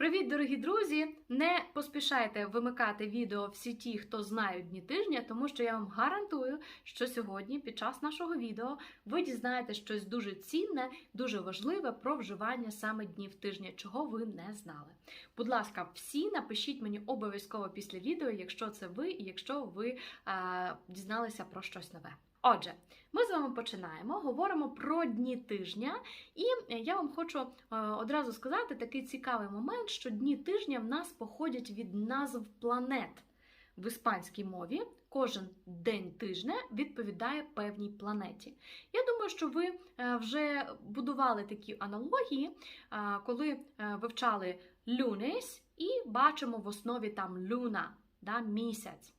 Привіт, дорогі друзі! Не поспішайте вимикати відео всі ті, хто знають дні тижня, тому що я вам гарантую, що сьогодні, під час нашого відео, ви дізнаєте щось дуже цінне, дуже важливе про вживання саме днів тижня, чого ви не знали. Будь ласка, всі напишіть мені обов'язково після відео, якщо це ви і якщо ви е, дізналися про щось нове. Отже, ми з вами починаємо, говоримо про дні тижня, і я вам хочу е, одразу сказати такий цікавий момент, що дні тижня в нас походять від назв планет в іспанській мові. Кожен день тижня відповідає певній планеті. Я думаю, що ви е, вже будували такі аналогії, е, коли е, вивчали люнес і бачимо в основі там люна, да, місяць.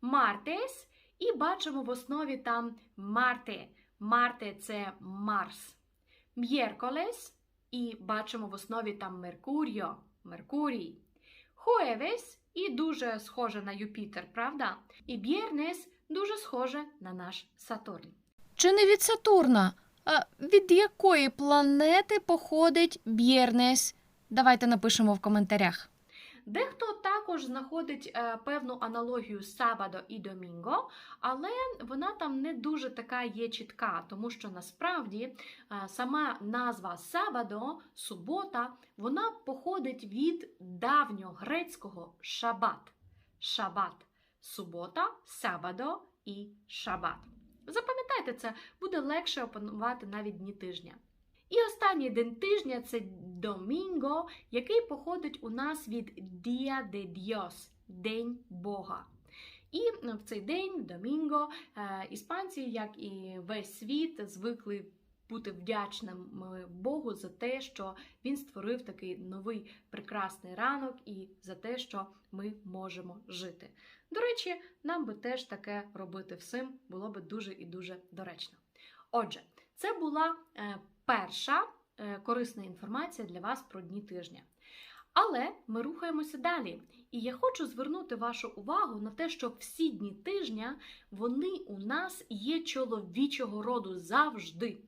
Мартес і бачимо в основі там Марте. Марте це Марс. М'єрколес і бачимо в основі там Меркуріо, Меркурій. Хуевес і дуже схоже на Юпітер, правда? І Б'єрнес дуже схоже на наш Сатурн. Чи не від Сатурна? А від якої планети походить Б'єрнес? Давайте напишемо в коментарях. Дехто також знаходить е, певну аналогію Сабадо і Домінго, але вона там не дуже така є чітка, тому що насправді е, сама назва Сабадо, субота, вона походить від давньогрецького шабат. Шабат субота, сабадо і шабат. Запам'ятайте це, буде легше опанувати навіть дні тижня. І останній день тижня це Домінго, який походить у нас від Dia de Dios – День Бога. І в цей день, Домінго, е, іспанці, як і весь світ, звикли бути вдячними Богу за те, що він створив такий новий прекрасний ранок і за те, що ми можемо жити. До речі, нам би теж таке робити всім було би дуже і дуже доречно. Отже, це була е, перша е, корисна інформація для вас про дні тижня. Але ми рухаємося далі. І я хочу звернути вашу увагу на те, що всі дні тижня вони у нас є чоловічого роду завжди.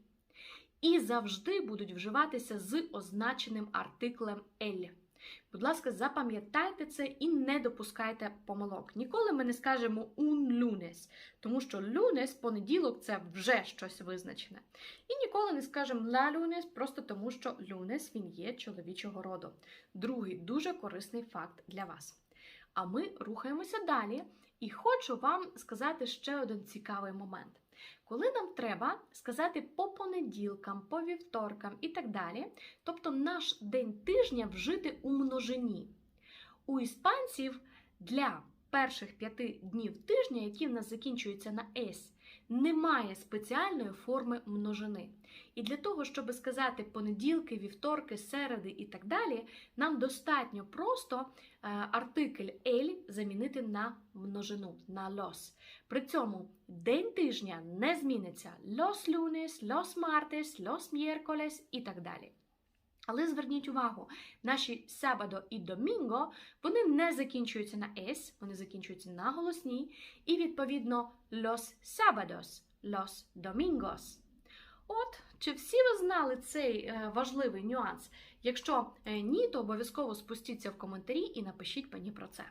І завжди будуть вживатися з означеним артиклем «ель». Будь ласка, запам'ятайте це і не допускайте помилок. Ніколи ми не скажемо un lunes, тому що люнес, понеділок, це вже щось визначене. І ніколи не скажемо la lunes, просто тому що люнес він є чоловічого роду. Другий дуже корисний факт для вас. А ми рухаємося далі, і хочу вам сказати ще один цікавий момент. Коли нам треба сказати по понеділкам, по вівторкам і так далі, тобто наш день тижня вжити у множині. У іспанців для перших п'яти днів тижня, які в нас закінчуються на «с», немає спеціальної форми множини. І для того, щоб сказати понеділки, вівторки, середи і так далі, нам достатньо просто е, артикль «ель» замінити на множину, на «лос». При цьому день тижня не зміниться «los lunes», «los martes», «los miércoles» і так далі. Але зверніть увагу, наші сабадо і домінго вони не закінчуються на «с», вони закінчуються на голосній, і відповідно «los sábados», «los domingos». От, чи всі ви знали цей е, важливий нюанс? Якщо е, ні, то обов'язково спустіться в коментарі і напишіть мені про це.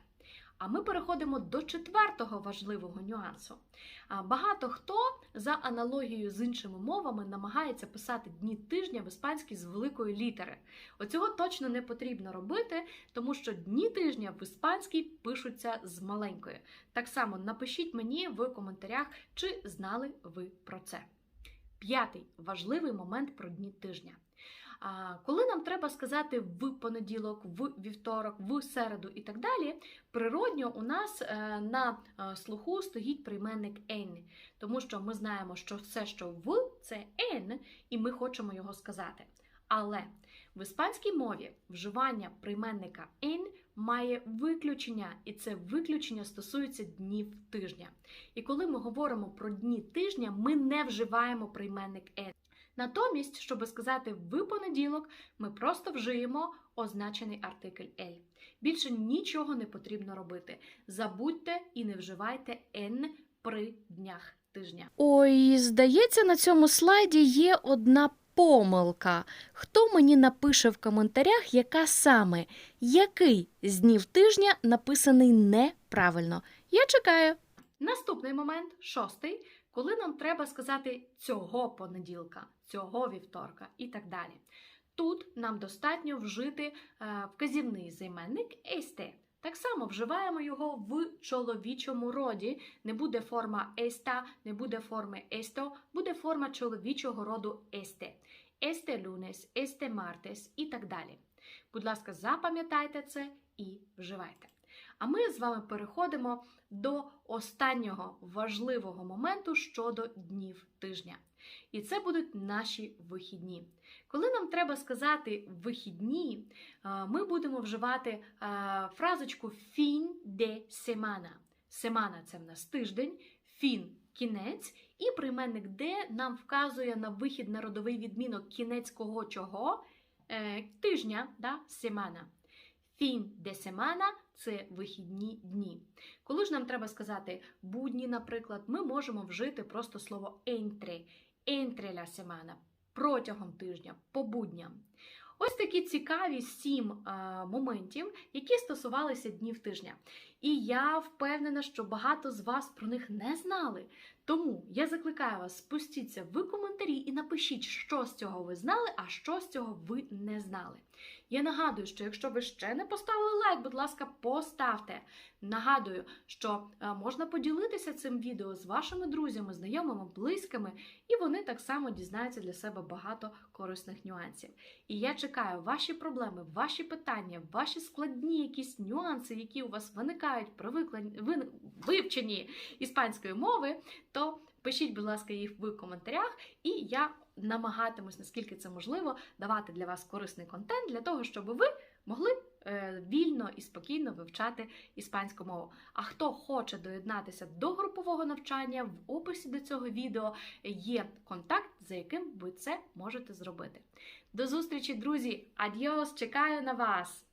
А ми переходимо до четвертого важливого нюансу. Багато хто за аналогією з іншими мовами намагається писати дні тижня в іспанській з великої літери. Оцього точно не потрібно робити, тому що дні тижня в іспанській пишуться з маленької. Так само напишіть мені в коментарях, чи знали ви про це. П'ятий важливий момент про дні тижня. Коли нам треба сказати в понеділок, в вівторок, в середу і так далі, природньо у нас е, на е, слуху стоїть прийменник «ен», тому що ми знаємо, що все, що в це «ен», і ми хочемо його сказати. Але в іспанській мові вживання прийменника «ен» має виключення, і це виключення стосується днів тижня. І коли ми говоримо про дні тижня, ми не вживаємо прийменник «ен». Натомість, щоб сказати в понеділок, ми просто вжиємо означений артикль «ель». Більше нічого не потрібно робити. Забудьте і не вживайте «н» при днях тижня. Ой, здається, на цьому слайді є одна помилка. Хто мені напише в коментарях, яка саме, який з днів тижня написаний неправильно? Я чекаю. Наступний момент, шостий, коли нам треба сказати цього понеділка, цього вівторка і так далі. Тут нам достатньо вжити е, вказівний займенник «este». Так само вживаємо його в чоловічому роді. Не буде форма «esta», не буде форми «esto», буде форма чоловічого роду «este». «Este lunes», «este martes» і так далі. Будь ласка, запам'ятайте це і вживайте. А ми з вами переходимо до останнього важливого моменту щодо днів тижня. І це будуть наші вихідні. Коли нам треба сказати вихідні, е, ми будемо вживати е, фразочку fin de semana. Семана це в нас тиждень, фін кінець, і прийменник де нам вказує на вихід на родовий відмінок кінець кого чого Е, тижня, да, семана. Фін де семана це вихідні дні. Коли ж нам треба сказати будні, наприклад, ми можемо вжити просто слово entre, entre la semana, протягом тижня, по будням. Ось такі цікаві сім а, моментів, які стосувалися днів тижня. І я впевнена, що багато з вас про них не знали. Тому я закликаю вас, спустіться в коментарі і напишіть, що з цього ви знали, а що з цього ви не знали. Я нагадую, що якщо ви ще не поставили лайк, будь ласка, поставте. Нагадую, що е, можна поділитися цим відео з вашими друзями, знайомими, близькими, і вони так само дізнаються для себе багато корисних нюансів. І я чекаю ваші проблеми, ваші питання, ваші складні якісь нюанси, які у вас виникають виклад- вин- вивченні іспанської мови, то пишіть, будь ласка, їх в коментарях, і я намагатимусь, наскільки це можливо, давати для вас корисний контент для того, щоб ви могли е, вільно і спокійно вивчати іспанську мову. А хто хоче доєднатися до групового навчання, в описі до цього відео є контакт, за яким ви це можете зробити. До зустрічі, друзі! Адіос! Чекаю на вас!